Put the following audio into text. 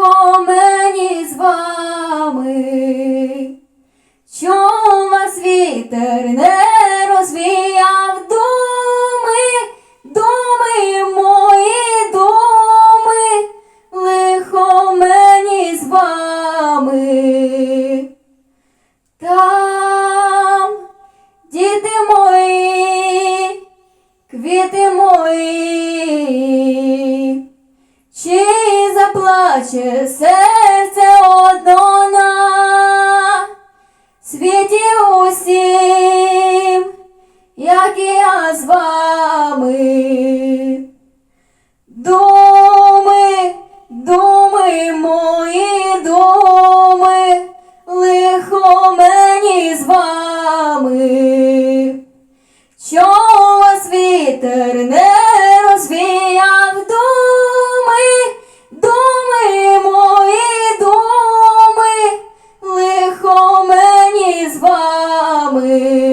легко мені з вами, чом вас вітер не розвіяв думи, думи мої думи, лихо мені з вами. Там, діти мої, квіти мої. плаче серце однона, світі усім, як і я з вами. Думи, думи мої думи, лихо мені з вами. Що away.